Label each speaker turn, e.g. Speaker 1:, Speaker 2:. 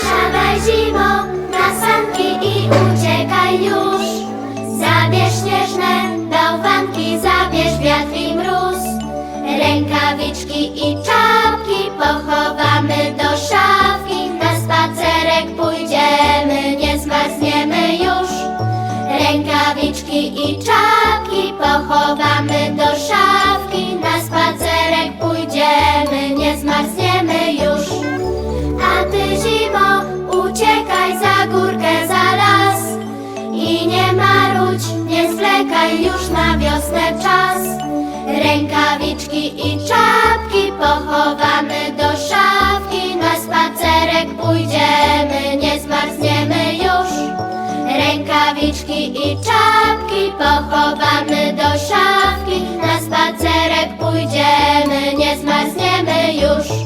Speaker 1: Siadaj zimo na sanki i uciekaj już. Zabierz śnieżne bałwanki, zabierz wiatr i mróz. Rękawiczki i czapki pochowamy do szafki. Na spacerek pójdziemy, nie zmarzniemy już. Rękawiczki i czapki pochowamy. Dzisiaj już na wiosnę czas. Rękawiczki i czapki pochowamy do szafki. Na spacerek pójdziemy, nie zmarzniemy już. Rękawiczki i czapki pochowamy do szafki. Na spacerek pójdziemy, nie zmarzniemy już.